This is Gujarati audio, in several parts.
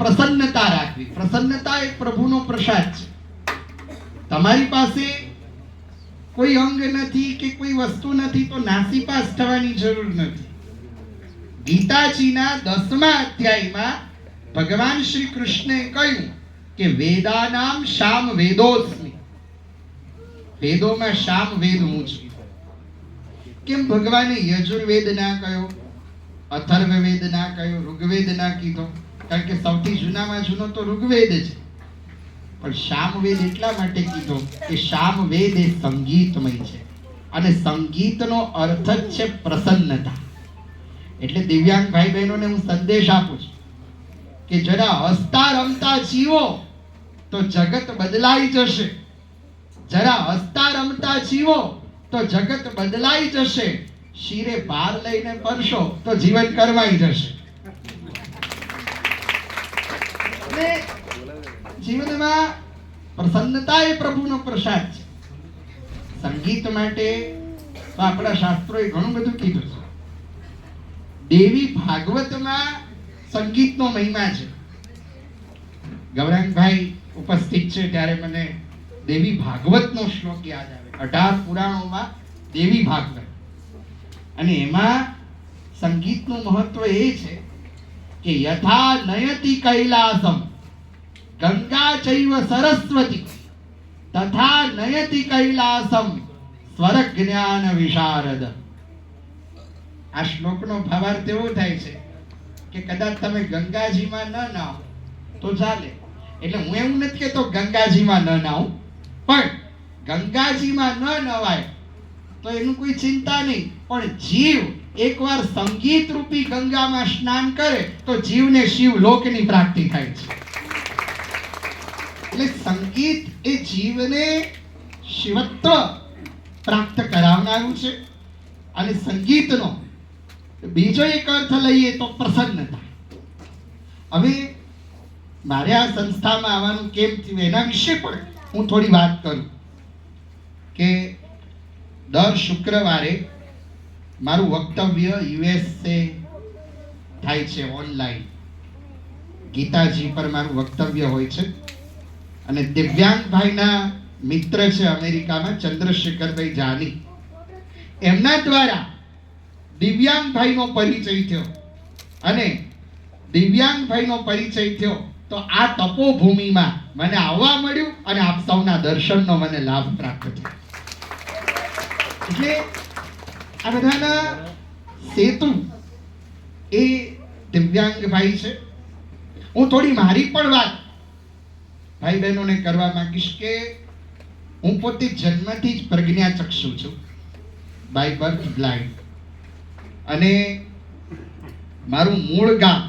પ્રસન્નતા રાખવી. પ્રસન્નતા એ પ્રભુનો પ્રસાદ છે. તમારી પાસે કોઈ અંગ નથી કે કોઈ વસ્તુ નથી તો નાસીપાસ થવાની જરૂર નથી. ગીતાજીના દસમા અધ્યાયમાં ભગવાન શ્રી કૃષ્ણે કહ્યું કે વેદાનામ શામ વેદોસ્મી. વેદોમાં શામ વેદ હું છું. કેમ ભગવાને યજુર્વેદ ના કહ્યો? અથર્વવેદ ના કયો ઋગ્વેદ ના કીધો? કારણ કે સૌથી જૂનામાં જૂનો તો ઋગ્વેદ છે પણ શામવેદ એટલા માટે કીધો કે શામવેદ એ સંગીતમય છે. અને સંગીતનો અર્થ જ છે પ્રસન્નતા. એટલે દિવ્યાંગ ભાઈ બહેનોને હું સંદેશ આપું છું કે જરા હસતા રમતા જીવો તો જગત બદલાઈ જશે. જરા હસતા રમતા જીવો તો જગત બદલાઈ જશે. શિરે ભાર લઈને ફરશો તો જીવન કરવાઈ જશે. એટલે જીવનમાં પ્રસન્નતા એ પ્રભુનો પ્રસાદ છે. સંગીત માટે આપણા શાસ્ત્રોએ ઘણું બધું કીધું છે. દેવી ભાગવતમાં સંગીતનો મહિમા છે. ગૌરાંગભાઈ ઉપસ્થિત છે ત્યારે મને દેવી ભાગવતનો શ્લોક યાદ આવે. અઢાર પુરાણોમાં દેવી ભાગવત. અને એમાં સંગીતનું મહત્વ એ છે કે યથા નયતિ કૈલાસમ ગંગા ચૈવ સરસ્વતી તથા નયતિ કૈલાસમ સ્વર જ્ઞાન વિશારદ આ શ્લોકનો ભાવાર્થ એવો થાય છે કે કદાચ તમે ગંગાજીમાં ન નાહો, તો ચાલે. એટલે હું એવું નથી કહેતો ગંગાજીમાં ન નાહું, પણ ગંગાજીમાં ન નવાય તો એનું કોઈ ચિંતા નહીં. પણ જીવ એકવાર સંગીત રૂપી ગંગામાં સ્નાન કરે, તો જીવને શિવ લોકની પ્રાપ્તિ થાય છે. એટલે સંગીત એ જીવને શિવત્વ પ્રાપ્ત કરાવનારું છે. અને સંગીતનો બીજો એક અર્થ લઈએ તો પ્રસન્નતા. હવે મારે આ સંસ્થામાં આવવાનું કેમ થયું એના વિશે પણ હું થોડી વાત કરું કે દર શુક્રવારે મારું વક્તવ્ય યુએસએ થાય છે ઓનલાઈન. ગીતાજી પર મારું વક્તવ્ય હોય છે. અને દિવ્યાંગભાઈના મિત્ર છે અમેરિકામાં ચંદ્રશેખરભાઈ જાની. એમના દ્વારા દિવ્યાંગભાઈનો પરિચય થયો. અને દિવ્યાંગભાઈનો પરિચય થયો તો આ તપોભૂમિમાં મને આવવા મળ્યું અને આપ સૌના દર્શનનો મને લાભ પ્રાપ્ત થયો. એટલે આ બધાના સેતુ એ દિવ્યાંગ ભાઈ છે. હું થોડી મારી પણ વાત ભાઈ બહેનોને કરવા માંગીશ કે હું પોતે જન્મથી જ પ્રજ્ઞા ચક્ષુ છું. બાય બર્થ બ્લાઇન્ડ અને મારું મૂળ ગામ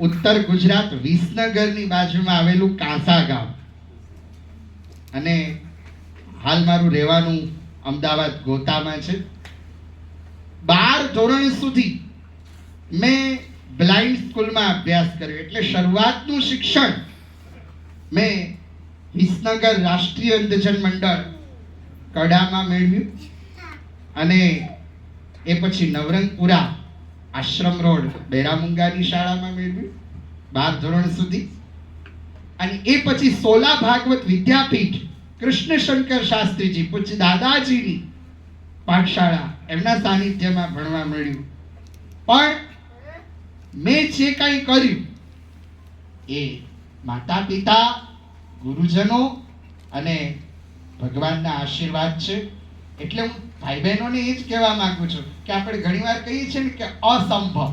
ઉત્તર ગુજરાત વિસનગરની બાજુમાં આવેલું કાંસા ગામ. અને હાલ મારું રહેવાનું અમદાવાદ ગોતામાં છે. બાર ધોરણ સુધી મેં બ્લાઇન્ડ સ્કૂલમાં અભ્યાસ કર્યો. એટલે શરૂઆતનું શિક્ષણ મેં વિસનગર રાષ્ટ્રીય અંધજન મંડળ કડામાં મેળવ્યું અને એ પછી નવરંગપુરા આશ્રમ રોડ બેરામુંગાની શાળામાં મેળવ્યું બાર ધોરણ સુધી. અને એ પછી સોલા ભાગવત વિદ્યાપીઠ કૃષ્ણશંકર શાસ્ત્રીજી પૂછ દાદાજીની પાઠશાળા એમના સાનિધ્યમાં ભણવા મળ્યું. પણ મેં જે કાંઈ કર્યું એ માતા પિતા ગુરુજનો અને ભગવાનના આશીર્વાદ છે. એટલે હું ભાઈ બહેનોને એ જ કહેવા માંગુ છું કે આપણે ઘણીવાર કહીએ છીએ ને કે અસંભવ.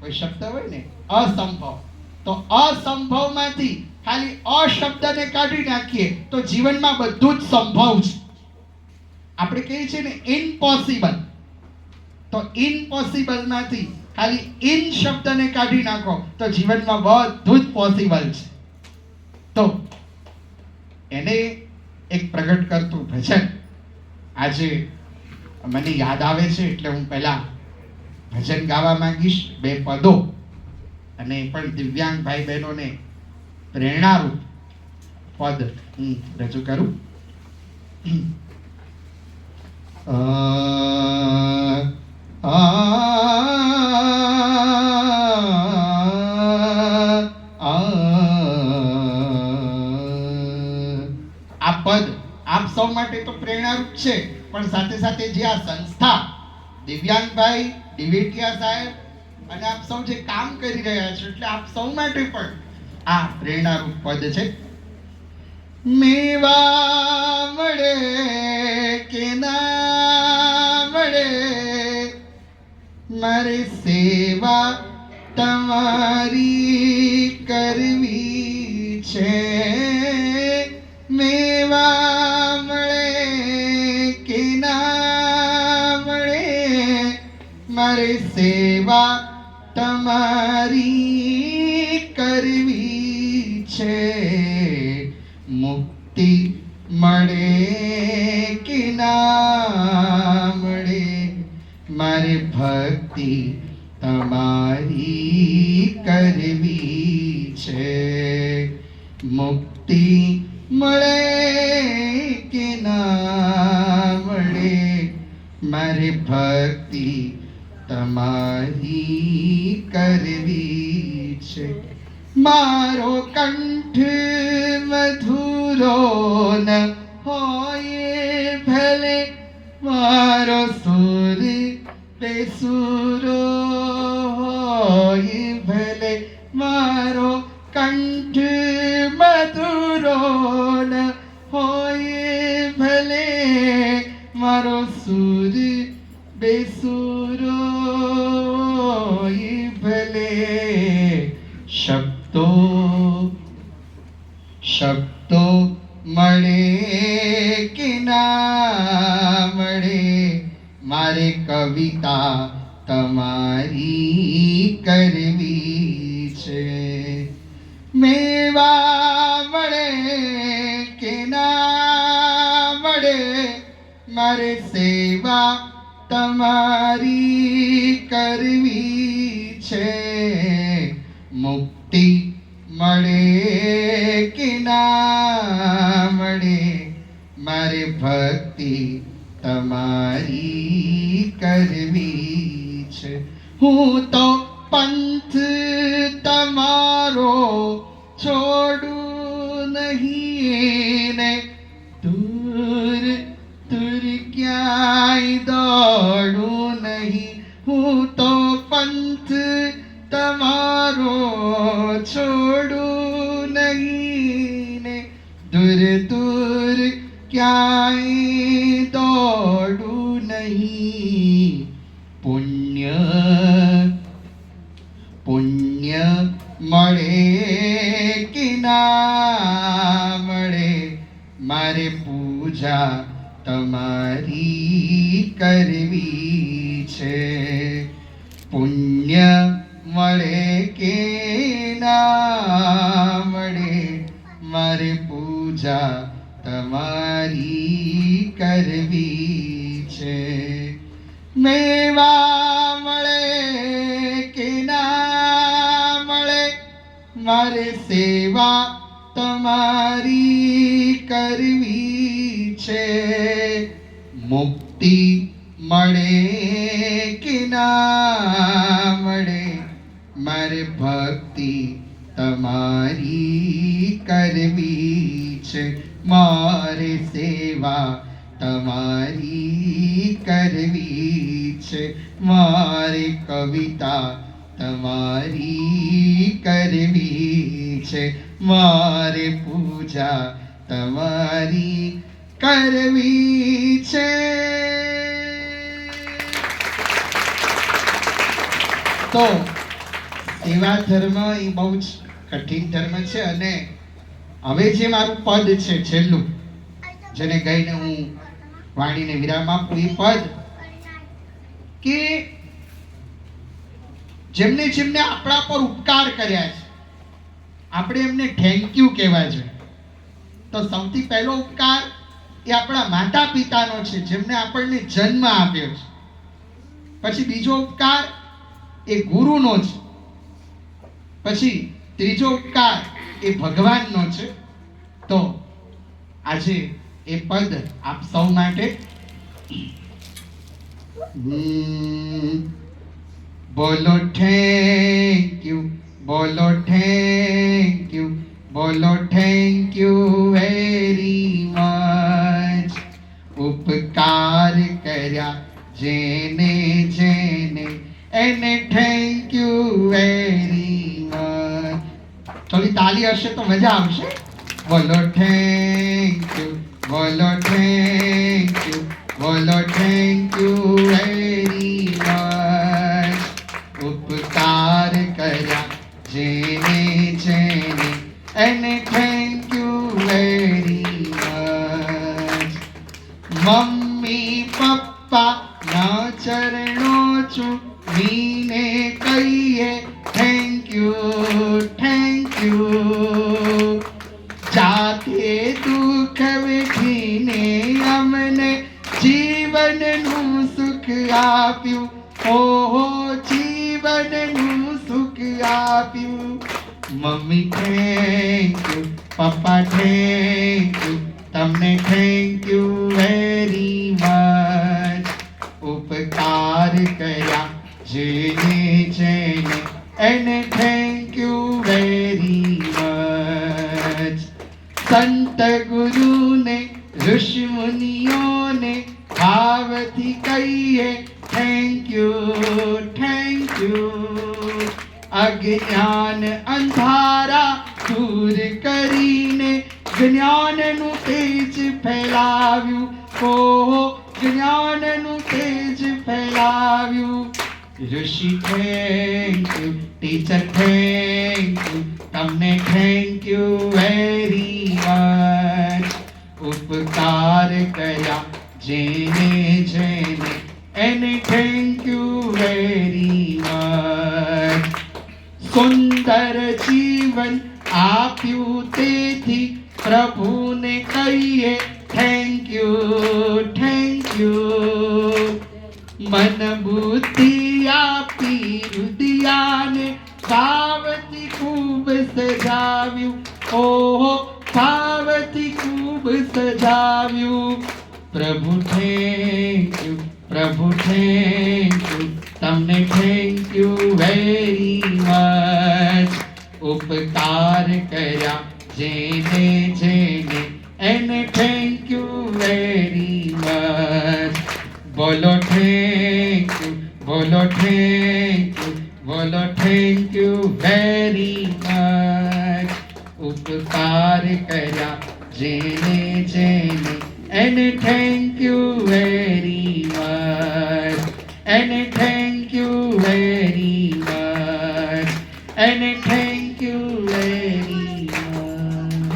કોઈ શબ્દ હોય ને? અસંભવ. તો અસંભવમાંથી ખાલી અશબ્દને કાઢી નાખીએ તો જીવનમાં બધું જ સંભવ છે. આપણે કહીએ છીએ ને ઇમ્પોસિબલ તો ઇમ્પોસિબલમાંથી ખાલી ઇન શબ્દને કાઢી નાખો તો જીવનમાં બધું જ પોસિબલ છે. તો એને એક પ્રગટ કરતું ભજન આજે મને યાદ આવે છે એટલે હું પહેલાં ભજન ગાવા માંગીશ બે પદો અને પણ દિવ્યાંગ ભાઈ બહેનોને પ્રેરણારૂપ પદ હું રજૂ કરું. આ પદ આપ સૌ માટે તો પ્રેરણારૂપ છે, પણ સાથે સાથે જે આ સંસ્થા, દિવ્યાંગભાઈ દિવેટિયા સાહેબ અને આપ સૌ જે કામ કરી રહ્યા છો, એટલે આપ સૌ માટે પણ આ પ્રેરણારૂપ પદ છે. મેવા મારે સેવા તમારી કરવી છે. મેવા મળે કે ના મળે, મારે સેવા તમારી કરવી છે. મુક્તિ કરવી છે મારો કંઠ મધુરો ન હોય ભલે મારો સુર બેસુરો હોય ભલે મારો કંઠ મધુરો ન હોય ભલે મારો સુર બેસુરો શબ્દો શબ્દો મળે કે ના મળે? મારે કવિતા તમારી કરવી છે. મેવા મળે કે ના મળે? મારે સેવા તમારી કરવી છે. ભક્તિ તમારી કરવી છે હું તો પંથ તમારો છોડું નહીં ને દૂર દૂર ક્યાંય દોડું નહીં. હું તો પંથ તમારો છોડું ક્યાંય દોડું નહીં. પુણ્ય પુણ્ય મળે કે ના મળે? મારે પૂજા તમારી કરવી છે. પુણ્ય મળે મારે સેવા તમારી કરવી છે. મુક્તિ મળે કે ના મળે? મારે ભક્તિ તમારી કરવી છે. મારે સેવા તમારી કરવી છે. મારે કવિતા તમારી કરવી છે મારે પૂજા, તમારી કરવી છે. તો સેવા ધર્મ એ બહુ જ કઠિન ધર્મ છે અને હવે જે મારું પદ છે છેલ્લું, જેને ગઈને હું વાણીને વિરામ આપું એ પદ કે જેમને જેમને આપણા પર ઉપકાર કર્યા છે. આપણે એમને થેન્ક યુ કહેવા છે. તો સૌથી પહેલો ઉપકાર એ આપણા માતા પિતાનો છે જેમને આપણને જન્મ આપ્યો છે. પછી બીજો ઉપકાર એ ગુરુનો છે. પછી ત્રીજો ઉપકાર એ ભગવાનનો છે. તો આજે એ પદ આપ સૌ માટે હમ, બોલો થેન્ક યુ બોલો થેન્ક યુ બોલો થેન્ક યુ વેરી મચ ઉપકાર કર્યા જેને જેને, એને થેન્ક યુ વેરી મચ થોડી તાલી હશે તો મજા આવશે. બોલો થેન્ક યુ બોલો થેન્ક યુ બોલો થેન્ક ના ચરણો ચૂમીને કહીએ થેન્ક યુ થેન્ક યુ જાતે દુઃખ વેઠીને અમને જીવનનું સુખ આપ્યું ઓહો જીવનનું સુખ આપ્યું mummy thank you papa thank you તમને થેન્ક યુ વેરી મચ ઉપકાર કયા જેને જેને એને થેન્ક યુ વેરી મચ સંત ગુરુને ઋષિ મુનિઓને ભાવથી કહીએ થેન્ક યુ થેન્ક યુ અજ્ઞાન અંધારા દૂર કરીને જ્ઞાનનું તેજ ફેલાવ્યું ઓ જ્ઞાનનું તેજ ફેલાવ્યું ઋષિ thank you teacher thank you તમને થેન્ક યુ વેરી મચ ઉપકાર કર્યા જેને જેને એને થેન્ક યુ વેરી મચ સુંદર જીવન આપ્યું તેથી પ્રભુને કહીએ થેન્ક યુ થેન્ક યુ મન બુદ્ધિ આપી રુદિયાને સાવતી ખૂબ સજાવ્યું. ઓહો સાવતી ખૂબ સજાવ્યું. પ્રભુ થેન્ક યુ પ્રભુ થેન્ક યુ તમને થેન્ક યુ વેરી મચ ઉપકાર કર્યા જેને જેને, એને થેન્ક યુ વેરી મચ બોલો થેન્ક યુ બોલો થેન્ક યુ વેરી મચ ઉપકાર કર્યા, જેને જેને. એને થેન્ક યુ વેરી મચ એને થેન્ક યુ વેરી મચ એને થેન્ક યુ વેરી મચ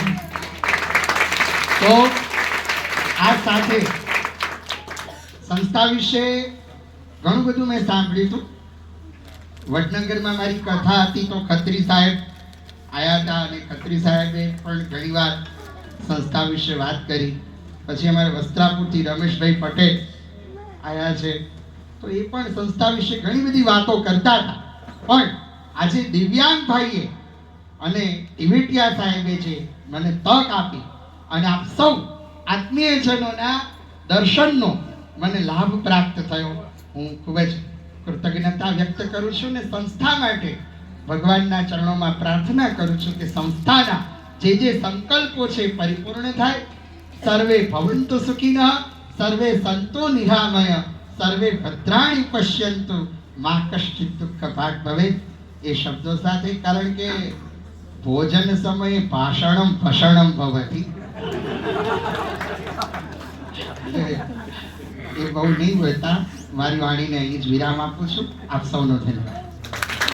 તો આ સાથે સંસ્થા વિશે ઘણું બધું મેં સાંભળ્યું હતું. વડનગરમાં મારી કથા હતી તો ખત્રી સાહેબ આવ્યા હતા અને ખત્રી સાહેબે પણ ઘણી વાર સંસ્થા વિશે વાત કરી. પછી અમારે વસ્ત્રાપુરથી રમેશભાઈ પટેલ આવ્યા છે. તો એ પણ સંસ્થા વિશે ઘણી બધી વાતો કરતા હતા. પણ આજે દિવ્યાંગ ભાઈએ અને ઇમિટિયા સાહેબે છે મને તક આપી અને આપ સૌ આત્મીયજનોના દર્શનનો મને લાભ પ્રાપ્ત થયો. હું ખૂબ જ કૃતજ્ઞતા વ્યક્ત કરું છું ને સંસ્થા માટે ભગવાનના ચરણોમાં પ્રાર્થના કરું છું કે સંસ્થાના જે જે સંકલ્પો છે પરિપૂર્ણ થાય. સર્વે ભવંતુ સુખીના, સર્વે સંતો નિરામય, સર્વે ભદ્રાણી પશ્યંતુ. મા કશ્ચિત દુઃખ ભાગ ભવે. એ શબ્દો સાથે કારણ કે ભોજન સમયે ભાષણમ ભષણમ ભવતી. એ બહુ નહીં બોલતા મારી વાણીને અહીં જ વિરામ આપું છું. આપ સૌનો ધન્યવાદ.